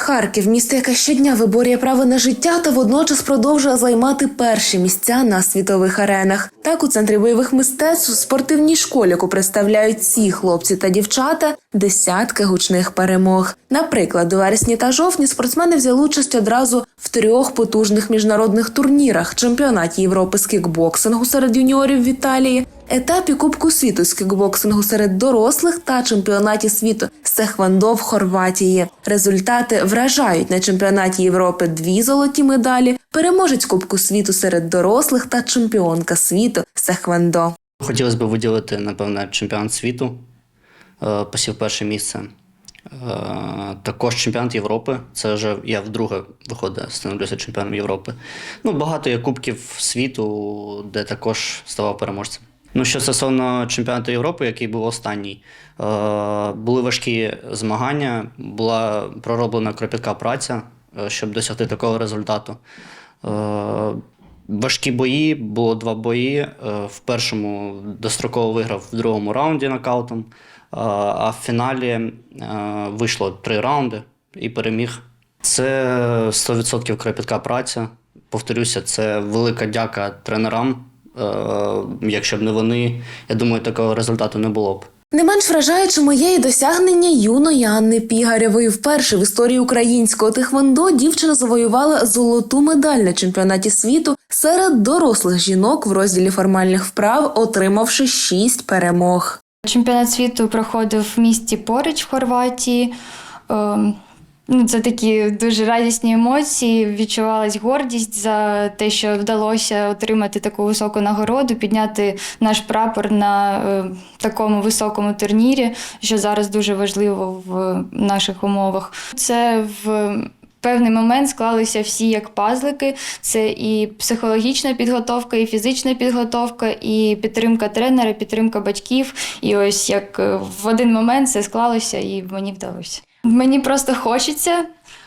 Харків місто, яке щодня виборює право на життя та водночас продовжує займати перші місця на світових аренах. Так у центрі бойових мистецтв у спортивній школі, яку представляють всі хлопці та дівчата, десятки гучних перемог. Наприклад, у вересні та жовтні спортсмени взяли участь одразу в трьох потужних міжнародних турнірах: чемпіонаті Європи з кікбоксингу серед юніорів в Італії, етапі Кубку світу з кікбоксингу серед дорослих та чемпіонаті світу з цехвандо в Хорватії. Результати вражають на чемпіонаті Європи дві золоті медалі, переможець Кубку світу серед дорослих та чемпіонка світу з цехвандо. Хотілося б виділити, напевне, чемпіонат світу, е, посів перше місце. Е, Також чемпіонат Європи. Це вже я вдруге виходить, становлюся чемпіоном Європи. Ну, багато є кубків світу, де також ставав переможцем. Ну, що стосовно чемпіонату Європи, який був останній, е, були важкі змагання, була пророблена кропітка праця, е, щоб досягти такого результату. Важкі бої, було два бої. В першому достроково виграв в другому раунді нокаутом, а в фіналі е, вийшло три раунди і переміг. Це 100% кропітка праця. Повторюся, це велика дяка тренерам. Е, Якщо б не вони, я думаю, такого результату не було б. Не менш вражаючим є і досягнення юної Анни Пігарєвої. Вперше в історії українського тихвондо дівчина завоювала золоту медаль на чемпіонаті світу серед дорослих жінок в розділі формальних вправ, отримавши шість перемог. Чемпіонат світу проходив в місті поруч в Хорватії. Ем, Ну, це такі дуже радісні емоції. Відчувалась гордість за те, що вдалося отримати таку високу нагороду, підняти наш прапор на е, такому високому турнірі, що зараз дуже важливо в наших умовах. Це в певний момент склалися всі як пазлики. Це і психологічна підготовка, і фізична підготовка, і підтримка тренера, підтримка батьків. І ось як е, в один момент це склалося, і мені вдалося. Мені просто хочеться.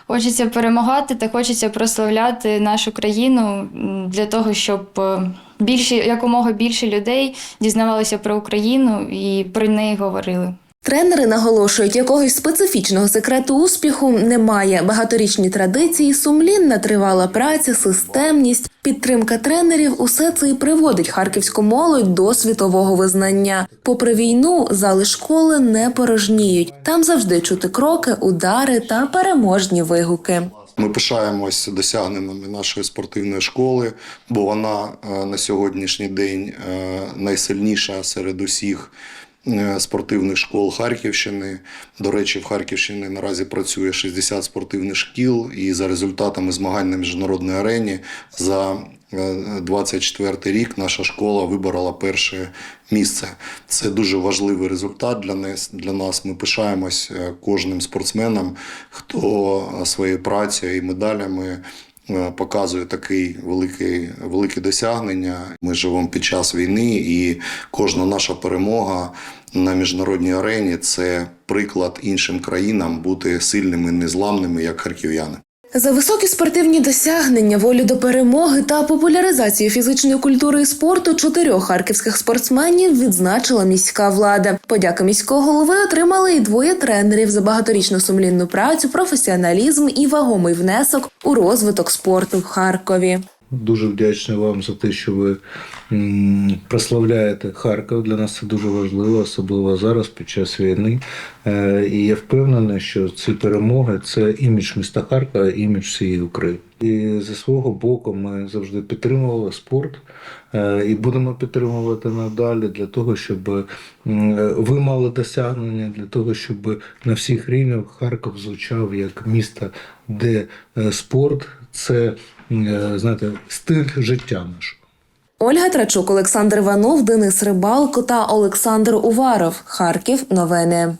Хочеться перемагати та хочеться прославляти нашу країну для того, щоб е, більше якомога більше людей дізнавалися про Україну і про неї говорили. Тренери наголошують, якогось специфічного секрету успіху немає. Багаторічні традиції, сумлінна тривала праця, системність, підтримка тренерів усе це і приводить харківську молодь до світового визнання. Попри війну, зали школи не порожніють. Там завжди чути кроки, удари та переможні вигуки. Ми пишаємось досягненнями нашої спортивної школи, бо вона е, на сьогоднішній день е, найсильніша серед усіх спортивних школ Харківщини. До речі, в Харківщині наразі працює 60 спортивних шкіл, і за результатами змагань на міжнародній арені за 24 рік наша школа виборола перше місце. Це дуже важливий результат для нас. Для нас ми пишаємось е, кожним спортсменом, хто е, своєю працею і медалями. Е, Показує такий великий, велике досягнення. Ми живемо під час війни, і кожна наша перемога на міжнародній арені це приклад іншим країнам бути сильними, незламними, як харків'яни. За високі спортивні досягнення, волю до перемоги та популяризацію фізичної культури і спорту чотирьох харківських спортсменів відзначила міська влада. Подяки міського голови отримали і двоє тренерів за багаторічну сумлінну працю, професіоналізм і вагомий внесок у розвиток спорту в Харкові. Дуже вдячний вам за те, що ви прославляєте Харків. Для нас це дуже важливо, особливо зараз під час війни. Е, І я впевнений, що ці перемоги це імідж міста Харкова, імідж всієї України. І зі свого боку ми завжди підтримували спорт е, і будемо підтримувати надалі для того, щоб ви мали досягнення, для того, щоб на всіх рівнях Харків звучав як місто, де е, спорт це знаєте, стиль життя нашого. Ольга Трачук, Олександр Іванов, Денис Рибалко та Олександр Уваров. Харків. Новини.